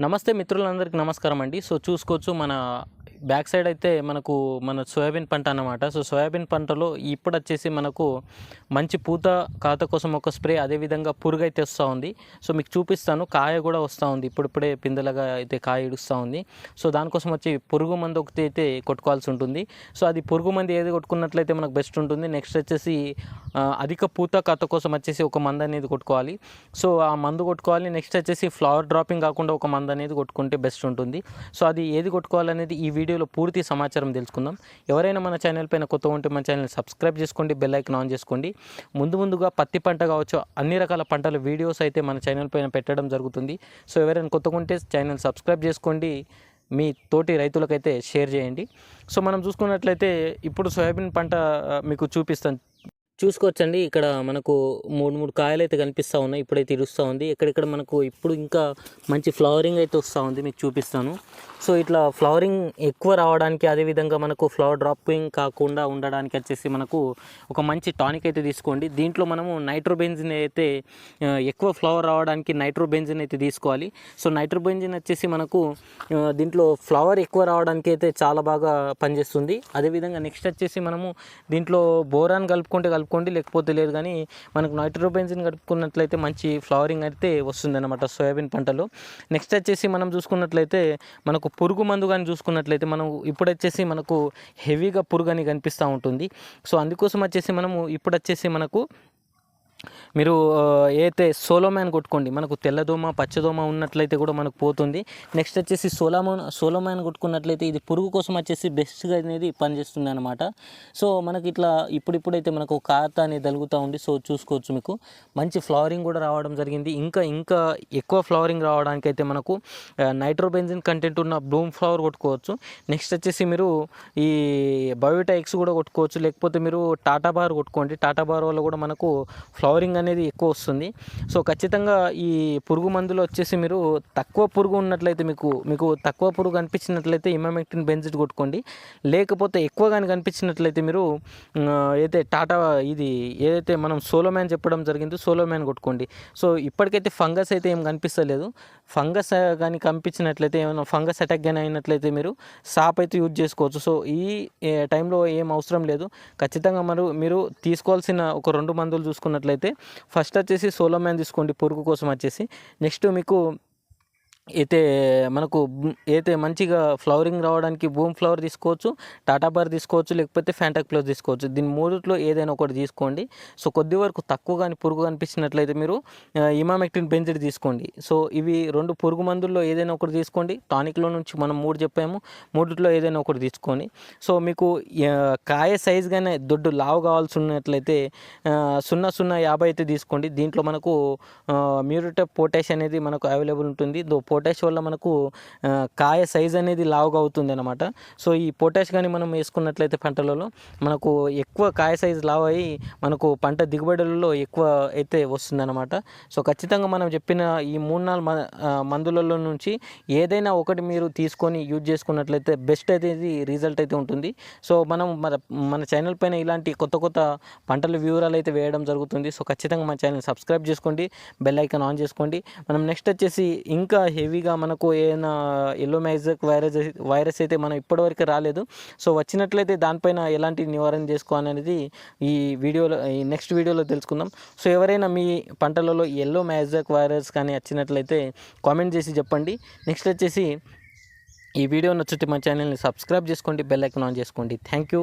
నమస్తే మిత్రులందరికీ నమస్కారం అండి. సో చూసుకోవచ్చు మన బ్యాక్ సైడ్ అయితే మనకు మన సోయాబీన్ పంట అన్నమాట. సో సోయాబీన్ పంటలో ఇప్పుడు వచ్చేసి మనకు మంచి పూత కాత కోసం ఒక స్ప్రే అదేవిధంగా పురుగు అయితే వస్తూ ఉంది. సో మీకు చూపిస్తాను కాయ కూడా వస్తూ ఉంది. ఇప్పుడిప్పుడే పిందెలగా అయితే కాయ ఇడుస్తూ ఉంది. సో దానికోసం వచ్చి పురుగు మందు ఒకటి అయితే కొట్టుకోవాల్సి ఉంటుంది. సో అది పురుగు మంది ఏది కొట్టుకున్నట్లయితే మనకు బెస్ట్ ఉంటుంది. నెక్స్ట్ వచ్చేసి అధిక పూత కాత కోసం వచ్చేసి ఒక మందు అనేది కొట్టుకోవాలి. సో ఆ మందు కొట్టుకోవాలి. నెక్స్ట్ వచ్చేసి ఫ్లవర్ డ్రాపింగ్ కాకుండా ఒక మందు అనేది కొట్టుకుంటే బెస్ట్ ఉంటుంది. సో అది ఏది కొట్టుకోవాలనేది ఈ వీడియోలో పూర్తి సమాచారం తెలుసుకుందాం. ఎవరైనా మన ఛానల్ పైన కొత్త ఉంటే మన ఛానల్ సబ్స్క్రైబ్ చేసుకోండి బెల్ ఐకన్ ఆన్ చేసుకోండి. ముందు ముందుగా పత్తి పంట కావచ్చు అన్ని రకాల పంటల వీడియోస్ అయితే మన ఛానల్ పైన పెట్టడం జరుగుతుంది. సో ఎవరైనా కొత్తగా ఉంటే ఛానల్ సబ్స్క్రైబ్ చేసుకోండి. మీ తోటి రైతులకైతే షేర్ చేయండి. సో మనం చూసుకున్నట్లయితే ఇప్పుడు సోయాబీన్ పంట మీకు చూపిస్తాను. చూసుకోవచ్చండి. ఇక్కడ మనకు మూడు మూడు కాయలు అయితే కనిపిస్తూ ఉన్నాయి. ఇప్పుడైతే ఇరుస్తూ ఉంది. ఇక్కడిక్కడ మనకు ఇప్పుడు ఇంకా మంచి ఫ్లవరింగ్ అయితే వస్తూ ఉంది. మీకు చూపిస్తాను. సో ఇట్లా ఫ్లవరింగ్ ఎక్కువ రావడానికి అదేవిధంగా మనకు ఫ్లవర్ డ్రాపింగ్ కాకుండా ఉండడానికి వచ్చేసి మనకు ఒక మంచి టానిక్ అయితే తీసుకోండి. దీంట్లో మనము నైట్రోబెంజిన్ అయితే ఎక్కువ ఫ్లవర్ రావడానికి నైట్రోబెంజిన్ అయితే తీసుకోవాలి. సో నైట్రోబెంజిన్ వచ్చేసి మనకు దీంట్లో ఫ్లవర్ ఎక్కువ రావడానికి అయితే చాలా బాగా పనిచేస్తుంది. అదేవిధంగా నెక్స్ట్ వచ్చేసి మనము దీంట్లో బోరాన్ కలుపుకుంటే కలుపుకోండి లేకపోతే లేదు కానీ మనకు నైట్రోబెంజిన్ కలుపుకున్నట్లయితే మంచి ఫ్లవరింగ్ అయితే వస్తుంది అనమాట సోయాబీన్ పంటలో. నెక్స్ట్ వచ్చేసి మనం చూసుకున్నట్లయితే మనకు పురుగు మందు కానీ చూసుకున్నట్లయితే మనం ఇప్పుడు వచ్చేసి మనకు హెవీగా పురుగు అని కనిపిస్తూ ఉంటుంది. సో అందుకోసం వచ్చేసి మనము ఇప్పుడు వచ్చేసి మనకు మీరు ఏదైతే సోలోమ్యాన్ కొట్టుకోండి మనకు తెల్లదోమ పచ్చదోమ ఉన్నట్లయితే కూడా మనకు పోతుంది. నెక్స్ట్ వచ్చేసి సోలామోన్ సోలోమ్యాన్ కొట్టుకున్నట్లయితే ఇది పురుగు కోసం వచ్చేసి బెస్ట్గా అనేది పనిచేస్తుంది అనమాట సో మనకి ఇట్లా ఇప్పుడిప్పుడైతే మనకు కాత అనేది తగులుతూ ఉంది. సో చూసుకోవచ్చు మీకు. మంచి ఫ్లవరింగ్ కూడా రావడం జరిగింది. ఇంకా ఇంకా ఎక్కువ ఫ్లవరింగ్ రావడానికి అయితే మనకు నైట్రోబెంజిన్ కంటెంట్ ఉన్న బ్లూమ్ ఫ్లవర్ కొట్టుకోవచ్చు. నెక్స్ట్ వచ్చేసి మీరు ఈ బయోటా ఎక్స్ కూడా కొట్టుకోవచ్చు. లేకపోతే మీరు టాటా బార్ కొట్టుకోండి. టాటా బార్ వల్ల కూడా మనకు ఫ్లవరింగ్ అనేది అనేది ఎక్కువ వస్తుంది. సో ఖచ్చితంగా ఈ పురుగు మందులు వచ్చేసి మీరు తక్కువ పురుగు ఉన్నట్లయితే మీకు మీకు తక్కువ పురుగు కనిపించినట్లయితే ఇమామెక్టిన్ బెంజిట్ కొట్టుకోండి. లేకపోతే ఎక్కువ కానీ కనిపించినట్లయితే మీరు ఏదైతే టాటా ఇది ఏదైతే మనం సోలోమ్యాన్ చెప్పడం జరిగిందో సోలోమ్యాన్ కొట్టుకోండి. సో ఇప్పటికైతే ఫంగస్ అయితే ఏం కనిపిస్తలేదు. ఫంగస్ కానీ కనిపించినట్లయితే ఏమైనా ఫంగస్ అటాక్ కానీ అయినట్లయితే మీరు సాప్ అయితే యూజ్ చేసుకోవచ్చు. సో ఈ టైంలో ఏం అవసరం లేదు. ఖచ్చితంగా మరి మీరు తీసుకోవాల్సిన ఒక రెండు మందులు చూసుకున్నట్లయితే ఫస్ట్ వచ్చేసి సోలో మ్యాన్ తీసుకోండి పురుగు కోసం వచ్చేసి. నెక్స్ట్ మీకు అయితే మనకు అయితే మంచిగా ఫ్లవరింగ్ రావడానికి బూమ్ ఫ్లవర్ తీసుకోవచ్చు టాటా బార్ తీసుకోవచ్చు లేకపోతే ఫ్యాంటాక్ ప్లస్ తీసుకోవచ్చు. దీని మూడిట్లో ఏదైనా ఒకటి తీసుకోండి. సో కొద్ది వరకు తక్కువ కానీ పురుగు కనిపించినట్లయితే మీరు ఇమామెక్టిన్ బెంజిడ్ తీసుకోండి. సో ఇవి రెండు పురుగు మందుల్లో ఏదైనా ఒకటి తీసుకోండి. టానిక్లో నుంచి మనం మూడు చెప్పాము. మూడిట్లో ఏదైనా ఒకటి తీసుకోండి. సో మీకు కాయ సైజ్గానే దొడ్డు లావు కావాల్సి ఉన్నట్లయితే సున్నా సున్నా యాభై అయితే తీసుకోండి. దీంట్లో మనకు మ్యూరిటప్ పొటాష్ అనేది మనకు అవైలబుల్ ఉంటుంది. దో పొటాష్ వల్ల మనకు కాయ సైజ్ అనేది లావుగా అవుతుంది అనమాట సో ఈ పొటాష్ కానీ మనం వేసుకున్నట్లయితే పంటలలో మనకు ఎక్కువ కాయ సైజ్ లావు అయ్యి మనకు పంట దిగుబడులలో ఎక్కువ అయితే వస్తుందన్నమాట. సో ఖచ్చితంగా మనం చెప్పిన ఈ మూడు నాలుగు మ- మందులలో నుంచి ఏదైనా ఒకటి మీరు తీసుకొని యూజ్ చేసుకున్నట్లయితే బెస్ట్ అయితే రిజల్ట్ అయితే ఉంటుంది. సో మనం మన మన ఛానల్ పైన ఇలాంటి కొత్త కొత్త పంటల వివరాలు అయితే వేయడం జరుగుతుంది. సో ఖచ్చితంగా మన ఛానల్ సబ్స్క్రైబ్ చేసుకోండి బెల్ ఐకాన్ ఆన్ చేసుకోండి. మనం నెక్స్ట్ వచ్చేసి ఇంకా హెవీగా మనకు ఏదైనా ఎల్లో మ్యాజిక్ వైరస్ వైరస్ అయితే మనం ఇప్పటివరకు రాలేదు. సో వచ్చినట్లయితే దానిపైన ఎలాంటి నివారణ చేసుకోవాలనేది ఈ వీడియోలో ఈ నెక్స్ట్ వీడియోలో తెలుసుకుందాం. సో ఎవరైనా మీ పంటలలో ఎల్లో మ్యాజిక్ వైరస్ కానీ వచ్చినట్లయితే కామెంట్ చేసి చెప్పండి. నెక్స్ట్ వచ్చేసి ఈ వీడియో నచ్చితే మా ఛానల్ని సబ్స్క్రైబ్ చేసుకోండి బెల్ ఐకాన్ ఆన్ చేసుకోండి. Thank you